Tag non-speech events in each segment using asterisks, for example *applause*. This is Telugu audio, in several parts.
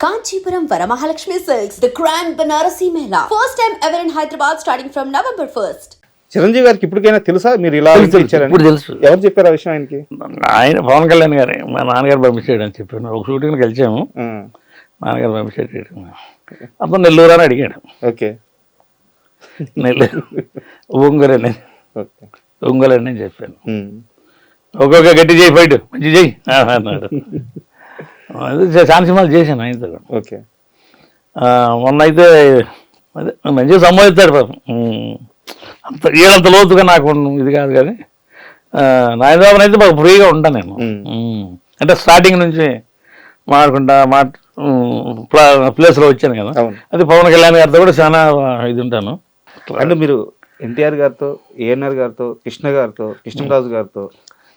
Kanchipuram Varamahalakshmi Silks, the grand Banarasi Mela. First time ever in Hyderabad starting from November 1st. Chiranjeevi గారికి ఇప్పటికైనా తెలుసా? మీరు ఇలా తెలుసు. ఇచ్చారని? ఇప్పుడు తెలుసు. ఎవరు చెప్పారు ఆ విషయం ఆయనకి? ఆయన పవన్ కళ్యాణ్ గారి. మా నాన్నగారు పంపించాడు అని చెప్పాను. ఒక షూటింగ్కి కలిసాము ఉమ్, నాన్నగారు పంపించాడు అప్పుడు నెల్లూరు అని అడిగాడు. ఓకే. నెల్లూరు. ఒంగోలు అని. ఓకే. ఒంగోలు అని నేను చెప్పాను. ఉమ్, ఒక్కొక్క గట్టి చేయి ఫైట్. మంచి చేయి. అన్నాడు. చాలా సినిమాలు చేశాను ఆయనతో కూడా. ఓకే మొన్న అయితే అదే మంచిగా సంబోధిస్తాడు పాపం. అంత ఏడంత లోతుగా నాకు ఇది కాదు కానీ నాయనబాబుని అయితే బాగా ఫ్రీగా ఉంటాను నేను. అంటే స్టార్టింగ్ నుంచి మాట్లాడుకుంటా మాట ప్లేస్లో వచ్చాను కదా అది పవన్ కళ్యాణ్ గారితో కూడా చాలా ఇది ఉంటాను అండ్ మీరు ఎన్టీఆర్ గారితో ఏఎన్ఆర్ గారితో కృష్ణ గారితో కృష్ణరాజు గారితో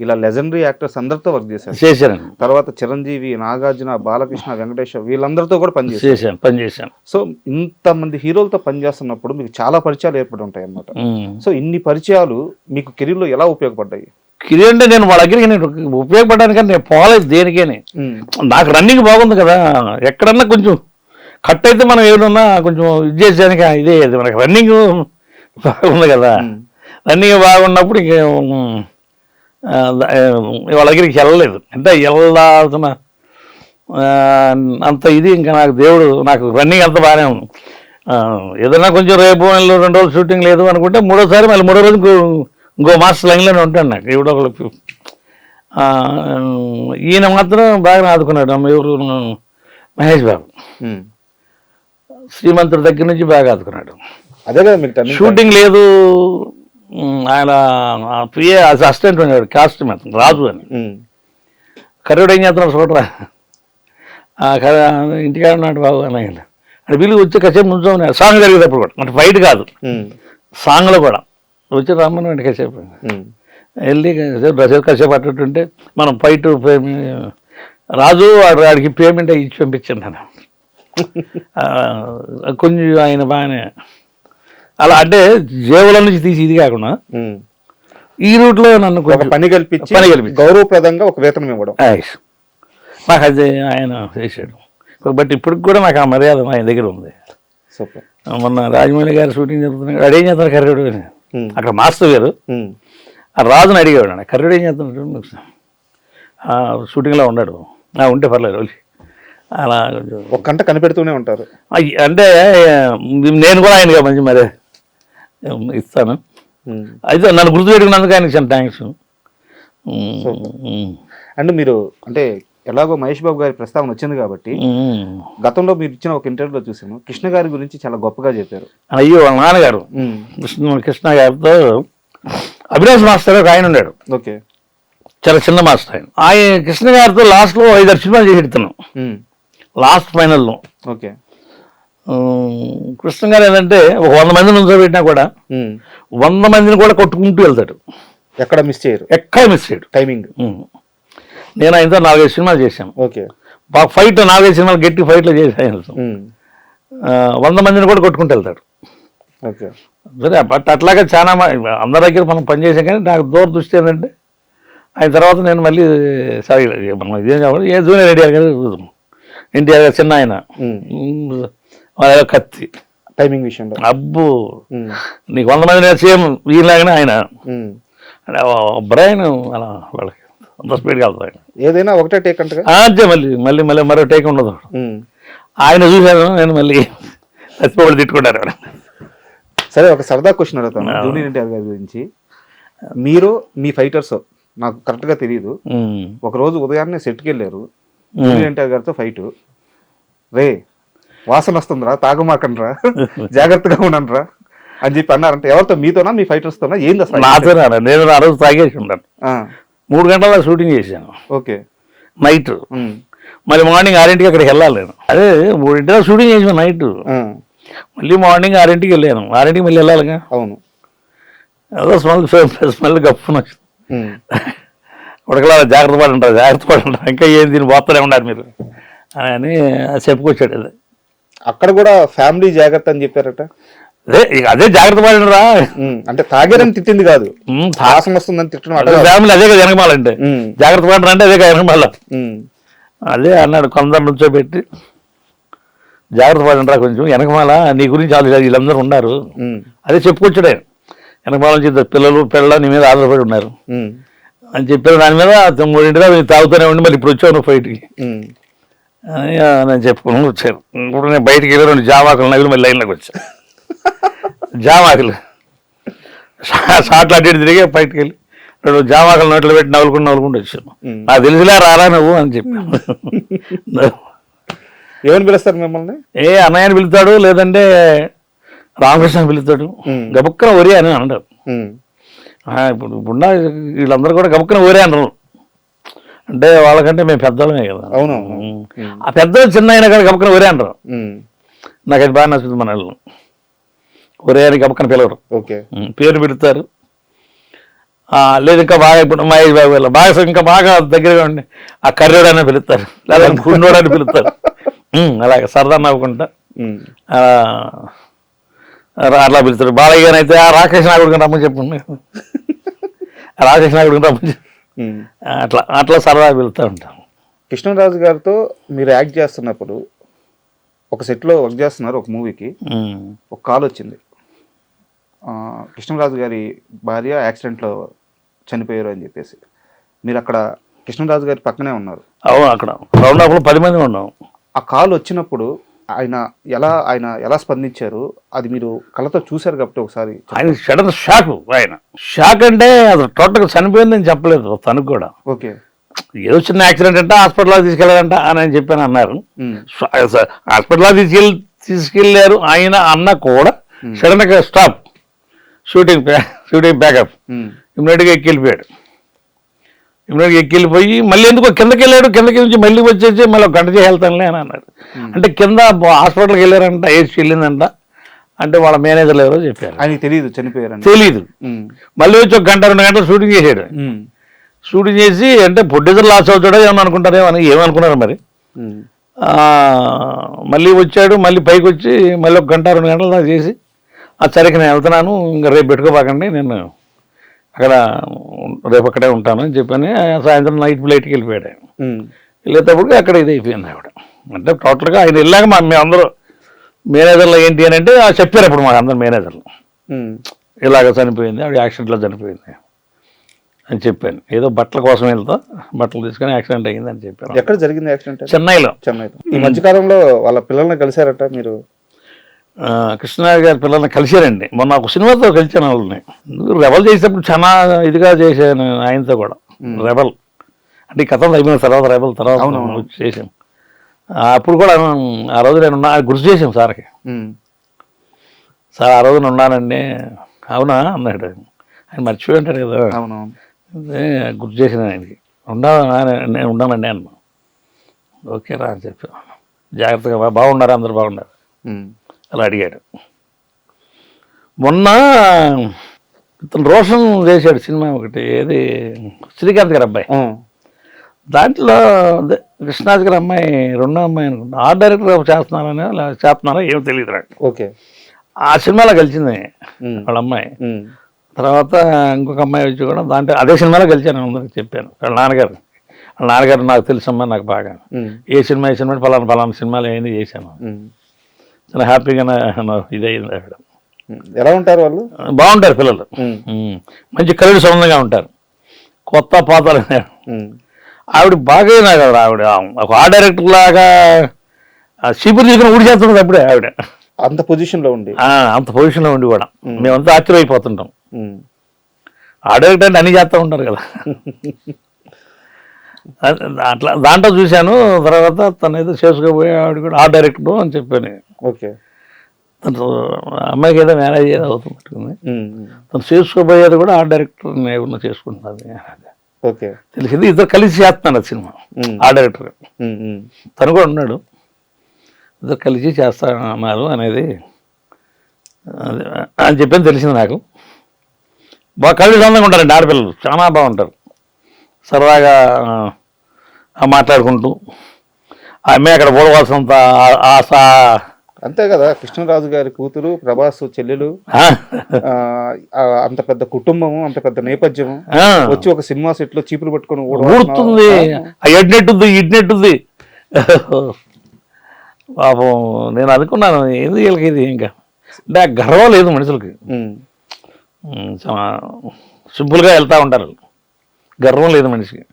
ఇలా లెజెండరీ యాక్టర్స్ అందరితో వర్క్ చేశారు. చేశాను తర్వాత చిరంజీవి నాగార్జున బాలకృష్ణ వెంకటేశ్వర వీళ్ళందరితో కూడా పనిచేశారు. చేశాను పని చేశాను సో ఇంతమంది హీరోలతో పనిచేస్తున్నప్పుడు మీకు చాలా పరిచయాలు ఏర్పడి ఉంటాయి అన్నమాట. సో ఇన్ని పరిచయాలు మీకు కెరీర్లో ఎలా ఉపయోగపడ్డాయి? ఇది అంటే నేను వాళ్ళ దగ్గరికి నేను ఉపయోగపడడానికని నేను పోలేదు దేనికేని. నాకు రన్నింగ్ బాగుంది కదా. ఎక్కడన్నా కొంచెం కట్ అయితే మనం ఏమన్నా కొంచెం ఇది చేసేదానికి ఇదే. మనకి రన్నింగ్ బాగుంది కదా. రన్నింగ్ బాగున్నప్పుడు ఇంక వాళ్ళ దగ్గరికి వెళ్ళలేదు. అంటే వెళ్ళాల్సిన అంత ఇది ఇంకా నాకు దేవుడు నాకు రన్నింగ్ అంత బాగానే ఉంది. ఏదైనా కొంచెం రేపు రెండు రోజులు షూటింగ్ లేదు అనుకుంటే మూడోసారి మళ్ళీ మూడో రోజు ఇంకో మాస్టర్ లైన్లోనే ఉంటాను నాకు. ఎవడో ఒకళ్ళు ఈయన మాత్రం బాగా ఆదుకున్నాడు. ఎవరు? మహేష్ బాబు. శ్రీమంతుడి దగ్గర నుంచి బాగా ఆదుకున్నాడు. అదే కదా మీకు. షూటింగ్ లేదు. ఆయన పిఏ అసిస్టెంట్ ఉన్నాడు కాస్ట్యూమ్ అతను రాజు అని. కర్రుడు ఏం చేస్తున్నాడు చూడరా? ఇంటికాడ ఉన్నాడు బాబు అని ఆయన. అంటే వీళ్ళు వచ్చి కాసేపు నుంచోమని సాంగ్ జరిగేటప్పుడు కూడా అంటే ఫైట్ కాదు. సాంగ్లో కూడా. వచ్చి రమ్మని వెంట కాసేపు. వెళ్ళి కాసేపు కాసేపు కాసేపు అట్టుంటే మనం ఫైట్ రాజు వాడు వాడికి పేమెంట్ ఇచ్చి పంపించాను నేను *laughs* కొంచెం ఆయన బాగానే అలా అంటే జేబుల నుంచి తీసి ఇది కాకుండా. ఈ రూట్లో నన్ను ఒక కొంచెం పని కల్పించి పని కల్పించి. గౌరవప్రదంగా ఒక వేతనం ఇవ్వడం. నాకు అది ఆయన చేశాడు. బట్ ఇప్పటికి కూడా నాకు ఆ మర్యాద ఆయన దగ్గర ఉంది. సూపర్. మొన్న రాజమౌళి గారు షూటింగ్ జరుగుతున్నాడు అడేం చేస్తాను కర్రుడు అని. అక్కడ మాస్టర్ గారు ఆ రాజుని అన్న. కర్రుడు ఏం చేస్తున్నాడు ఆ, షూటింగ్లో ఉన్నాడు. ఆ, ఉంటే పర్లేదు అలా కొంచెం ఒక గంట కనిపెడుతూనే ఉంటారు. అంటే నేను కూడా ఆయనగా మంచి మరి ఇస్తాను. అయితే నన్ను గుర్తుపెట్టుకున్నందుకు ఆయనకి చాలా థ్యాంక్స్ అండ్ మీరు అంటే ఎలాగో మహేష్ బాబు గారి ప్రస్తావన వచ్చింది కాబట్టి గతంలో మీరు ఇచ్చిన ఒక ఇంటర్వ్యూలో చూసాను కృష్ణ గారి గురించి చాలా గొప్పగా చెప్పారు. అయ్యో వాళ్ళ నాన్నగారు. కృష్ణ కృష్ణ గారితో అభిలాష్ మాస్టర్ ఒక ఆయన ఉన్నాడు. ఓకే. చాలా చిన్న మాస్టర్ ఆయన. ఆయన కృష్ణ గారితో లాస్ట్లో ఐదారు సినిమాలు చేసి పెడుతున్నాం. లాస్ట్ ఫైనల్లో ఓకే. కృష్ణ గారు ఏంటంటే ఒక వంద మందిని ఉంచబెట్టినా కూడా వంద మందిని కూడా కొట్టుకుంటూ వెళ్తాడు. ఎక్కడ మిస్ చేయరు. ఎక్కడ మిస్ చేయడు. టైమింగ్. నేను ఆయనతో నాలుగైదు సినిమాలు చేశాను. ఓకే. బాగా ఫైట్ నాలుగైదు సినిమాలు గట్టి ఫైట్లో చేశాను వంద మందిని కూడా కొట్టుకుంటూ వెళ్తాడు. ఓకే. సరే బట్ అట్లాగే చాలా అందరి దగ్గర మనం పనిచేసాం కానీ నాకు దూర దృష్టి ఏంటంటే ఆయన తర్వాత నేను మళ్ళీ సారీ మనం ఇదేం చెప్పాలి? ఏ జూనియర్ ఎన్టీఆర్ గారు? ఎన్టీఆర్ గారు చిన్న ఆయన. కత్తి. టైమింగ్ విషయంలో. అబ్బు. నీకు వంద మంది సేమ్ ఈయనలాగానే ఆయన. అంటే బ్రెయిన్ అలా వాళ్ళకి అంత స్పీడ్గా వెళ్తారు ఆయన. ఏదైనా ఒకటే టేక్ అంటగా ఆ, అంతే మళ్ళీ మళ్ళీ మళ్ళీ మరో టేక్ ఉండదు. ఆయన చూశాను నేను మళ్ళీ చచ్చిపోబడి తిట్టుకుంటారు. సరే ఒక సరదా క్వశ్చన్ అడుగుతాను. జూనియర్ ఎన్టీఆర్ గారి గురించి. మీరు మీ ఫైటర్స్ నాకు కరెక్ట్గా తెలియదు. ఒక రోజు ఉదయాన్నే సెట్కి వెళ్ళారు. జూనియర్ ఎన్టీఆర్ గారితో ఫైట్. రే వాసన వస్తుందిరా తాగమాకండ్రా జాగ్రత్తగా ఉండండిరా అని చెప్పి అన్నారంటే ఎవరితో? మీతోనా? మీ ఫైటర్స్ తోనా ఏంది అసలు నాతో రాను. నేను ఆ రోజు తాగేసి ఉంటాను మూడు గంటల షూటింగ్ చేశాను. ఓకే. నైట్. మళ్ళీ మార్నింగ్ ఆరింటికి అక్కడికి వెళ్ళాలి నేను. అదే మూడింటిలో షూటింగ్ చేసాను నైట్. మళ్ళీ మార్నింగ్ ఆరింటికి వెళ్ళాను. ఆరింటికి మళ్ళీ వెళ్ళాలిగా. అవును. ఏదో స్మెల్ స్మెల్ గప్పున ఉడకలా జాగ్రత్త పడి ఉంటారు జాగ్రత్త పడి ఉంటారు. ఇంకా ఏం దీన్ని పోతూనే ఉన్నారు మీరు? అని చెప్పుకొచ్చాడు అది. అక్కడ కూడా ఫ్యామిలీ జాగ్రత్త అని చెప్పారట. అదే ఇక అదే జాగ్రత్త పడినరా ఉమ్, అంటే తాగారని తిట్టింది కాదు. వాసన వస్తుందని తిట్టడం. ఫ్యామిలీ అదే కదా వెనకమాలంటే ఉమ్, జాగ్రత్త పడరా అంటే అదే కదా వెనకమాల. ఉమ్, అదే అన్నాడు కొందరు నుంచోబెట్టి. జాగ్రత్త పడండిరా కొంచెం వెనకమాల నీ గురించి వాళ్ళు వీళ్ళందరూ ఉన్నారు. ఉమ్, అదే చెప్పుకొచ్చాడే. వెనకమాల నుంచి ఇద్దరు పిల్లలు పిల్లలు నీ మీద ఆధారపడి ఉన్నారు. ఉమ్, అని చెప్పారు దాని మీద మూడింటిగా మీరు తాగుతూనే ఉండి మళ్ళీ ఇప్పుడు వచ్చావు నువ్వు ఫైట్కి ఉమ్. అని చెప్పుకుని వచ్చారు ఇప్పుడు నేను బయటికి వెళ్ళి రెండు జామాకులు నవ్వులు మళ్ళీ లైన్లోకి వచ్చా. జామాకులు షా- షాట్లు అడ్డు తిరిగి బయటికి వెళ్ళి రెండు జామాకులు నోట్లో పెట్టి నవ్వులుకుంటూ నవ్వులుకుంటూ వచ్చాను. నాకు తెలిసిలే రారా నువ్వు అని చెప్పాను. ఏమని పిలుస్తారు మిమ్మల్ని? ఏ అన్నయ్యని పిలుతాడు లేదంటే రామకృష్ణ పిలుతాడు. గబుక్కన ఒరే అని అంటారు. ఇప్పుడు ఇప్పుడున్న వీళ్ళందరూ కూడా గబుక్కన ఒరే అంటారు అంటే వాళ్ళకంటే మేము పెద్దలమే కదా. ఉమ్. ఆ పెద్ద చిన్న అయినా కానీ గబుక్కన ఒరే అంటారు. ఉమ్, నాకు అది బాగా నచ్చుతుంది మన వాళ్ళు. ఒరే అని గబుక్కన పిలవరు. ఓకే. పేరు పెడతారు. లేదు ఇంకా బాగా ఇప్పుడు మహేష్ బాబు వీళ్ళ బాగా ఇంకా బాగా దగ్గరగా ఉండి ఆ కర్రోడు అని పిలుస్తారు. లేదా గుండోడు అని పిలుస్తారు. అలాగే సరదా నవ్వుకుంటా. అట్లా పిలుస్తారు. బాలయ్య అయితే ఆ రాకేష్ నాయుడు రమ్మని చెప్పండి రాకేష్ నాయుడు రమ్మని అట్లా అట్లా సరదా పిలుస్తూ ఉంటాం. కృష్ణరాజు గారితో మీరు యాక్ట్ చేస్తున్నప్పుడు ఒక సెట్లో వర్క్ చేస్తున్నారు ఒక మూవీకి. ఒక కాల్ వచ్చింది. కృష్ణరాజు గారి భార్య యాక్సిడెంట్లో చనిపోయారు అని చెప్పేసి. మీరు అక్కడ కృష్ణరాజు గారి పక్కనే ఉన్నారు. అవును అక్కడ. రౌండ్ అప్లో పది మంది ఉన్నాం. ఆ కాల్ వచ్చినప్పుడు ఆయన ఎలా ఆయన ఎలా స్పందించారు అది మీరు కళ్ళతో చూశారు కాబట్టి ఒకసారి. ఆయన సడన్ షాక్ ఆయన. షాక్ అంటే అది టోటల్గా చనిపోయిందని చెప్పలేదు తనకు కూడా. ఓకే. ఏదో చిన్న యాక్సిడెంట్ అంటే హాస్పిటల్కి తీసుకెళ్ళారంట అని అని చెప్పాను అన్నారు. ఉమ్, హాస్పిటల్కి తీసుకెళ్ళి తీసుకెళ్ళారు ఆయన అన్న కూడా సడన్గా స్టాప్. Shooting shooting backup. ఇమ్మీడియట్గా ఎక్కి వెళ్ళిపోయాడు ఇమ్మీడియట్గా ఎక్కి వెళ్ళిపోయి మళ్ళీ ఎందుకో కిందకి వెళ్ళాడు కిందకి నుంచి మళ్ళీ వచ్చేసి మళ్ళీ ఒక గంట చేసి వెళ్తానులే అని అన్నాడు. అంటే కింద హాస్పిటల్కి వెళ్ళారంట ఏసీ వెళ్ళిందంట. అంటే వాళ్ళ మేనేజర్లు ఎవరో చెప్పారు. ఆయనకి తెలియదు చనిపోయారని. తెలీదు. ఉమ్, మళ్ళీ వచ్చి ఒక గంట రెండు గంటలు షూటింగ్ ఉమ్, షూటింగ్ చేసి అంటే ప్రొడ్యూసర్ లాస్ అవుతాడో ఏమని అనుకుంటారేమో అని ఏమనుకున్నారు మరి? మళ్ళీ వచ్చాడు మళ్ళీ పైకి వచ్చి మళ్ళీ ఒక గంట రెండు గంటలు దాకా చేసి ఆ సరికి నేను వెళ్తున్నాను ఇంకా రేపు పెట్టుకోబాకండి నేను అక్కడ రేపు అక్కడే ఉంటాను అని చెప్పని సాయంత్రం నైట్ ఫ్లైట్కి వెళ్ళిపోయాడు వెళ్ళేటప్పటికి అక్కడ ఇది అయిపోయింది ఆవిడ. అంటే టోటల్గా ఆయన వెళ్ళాక మా మేమందరూ మేనేజర్లు ఏంటి అని అంటే ఆ చెప్పారు అప్పుడు మాకు అందరు మేనేజర్లు. ఇలాగ చనిపోయింది ఆవిడ యాక్సిడెంట్లో చనిపోయింది అని చెప్పాను. ఏదో బట్టల కోసం వెళ్తా బట్టలు తీసుకొని యాక్సిడెంట్ అయ్యింది అని చెప్పాను. ఎక్కడ జరిగింది యాక్సిడెంట్ చెన్నైలో. చెన్నైలో. ఈ మధ్యకాలంలో వాళ్ళ పిల్లల్ని కలిశారట మీరు? కృష్ణనాయుడు గారి పిల్లల్ని కలిశారండి. మొన్న ఒక సినిమాతో కలిసాను వాళ్ళని. రెబల్ చేసేటప్పుడు చాలా ఇదిగా చేశాను ఆయనతో కూడా. రెబల్. అంటే ఈ కథ అయిపోయిన తర్వాత రెబల్ తర్వాత ఆ, అప్పుడు కూడా ఆ రోజు నేను ఉన్నా గుర్తు చేసాం సార్కి. సార్ ఆ రోజు నేను ఉన్నానండి. అవునా? అన్నాడు. ఆయన మర్చిపోయి ఉంటాడు కదా. గుర్తు చేసిన ఆయనకి. ఉండా నేను ఉన్నానండి అన్న ఓకే రా అని చెప్పాను జాగ్రత్తగా బాగున్నారు? అందరు బాగున్నారు? అలా అడిగాడు. మొన్న ఇతను రోషన్ చేశాడు సినిమా ఒకటి ఏది? శ్రీకాంత్ గారి అబ్బాయి. దాంట్లో కృష్ణాజ్ గారి అమ్మాయి రెండో అమ్మాయి అనుకుంటా. ఆ డైరెక్టర్ చేస్తున్నారని చేస్తున్నారో ఏమో తెలియదు నాకు. ఓకే. ఆ సినిమాలో కలిసింది వాళ్ళ అమ్మాయి. తర్వాత ఇంకొక అమ్మాయి వచ్చి కూడా దాంట్లో అదే సినిమాలో కలిసాను అందరికి చెప్పాను. వాళ్ళ నాన్నగారు. వాళ్ళ నాన్నగారు నాకు తెలుసమ్మా నాకు బాగా. ఏ సినిమా ఏ సినిమా ఫలానా ఫలానా సినిమాలు ఏమైనా చేశాను. చాలా హ్యాపీగా నా- ఇది అయింది ఆవిడ ఉమ్. ఎలా ఉంటారు వాళ్ళు? బాగుంటారు పిల్లలు. మంచి కళ్ళు సంబంధంగా ఉంటారు. కొత్త పాతలు ఉమ్, ఆవిడ బాగా నాకు ఆవిడ ఆవిడ ఒక ఆ డైరెక్టర్ లాగా ఆ చీపురు తీసుకుని ఊడి చేస్తున్నది అప్పుడే ఆవిడ. అంత పొజిషన్లో ఉండి. అంత పొజిషన్లో ఉండి కూడా. మేమంతా ఆశ్చర్యపోతుంటాం ఉమ్, ఆ డైరెక్టర్ అంటే అన్ని చేస్తూ ఉంటారు కదా. *laughs* అట్లా దాంట్లో చూశాను తర్వాత తను ఏదో చేసుకోబోయే ఆవిడ కూడా ఆ డైరెక్టర్ అని చెప్పాను. ఓకే. తను అమ్మాయికి ఏదో మ్యారేజ్ ఉమ్, తను చేసుకోబోయేది కూడా ఆ డైరెక్టర్ ఏమన్నా చేసుకుంటున్నది ఓకే. తెలిసింది ఇద్దరు కలిసి చేస్తున్నాడు ఆ సినిమా ఆ డైరెక్టర్. తను కూడా ఉన్నాడు. ఇద్దరు కలిసి చేస్తానన్నారు అనేది అని చెప్పని తెలిసింది నాకు. బాగా కళ్ళు సందంగా ఉంటారండి ఆడపిల్లలు చాలా బాగుంటారు. సరదాగా మాట్లాడుకుంటూ ఆ అమ్మాయి అక్కడ పోలవలసినంత ఆ- ఆశ అంతే కదా కృష్ణరాజు గారి కూతురు ప్రభాస్ చెల్లెలు అంత పెద్ద కుటుంబము అంత పెద్ద నేపథ్యము ఆ, వచ్చి ఒక సినిమా సెట్లో చీపురు పట్టుకొని ఊడుతుంది ఆ? ఎడ్నెట్టుంది ఇడ్నెట్టుంది పాపం నేను అనుకున్నాను ఏంది వీళ్ళకి ఇది ఇంకా? అంటే గర్వం లేదు మనుషులకి. సింపుల్గా వెళ్తూ ఉంటారు. గర్వం లేదు మనిషికి.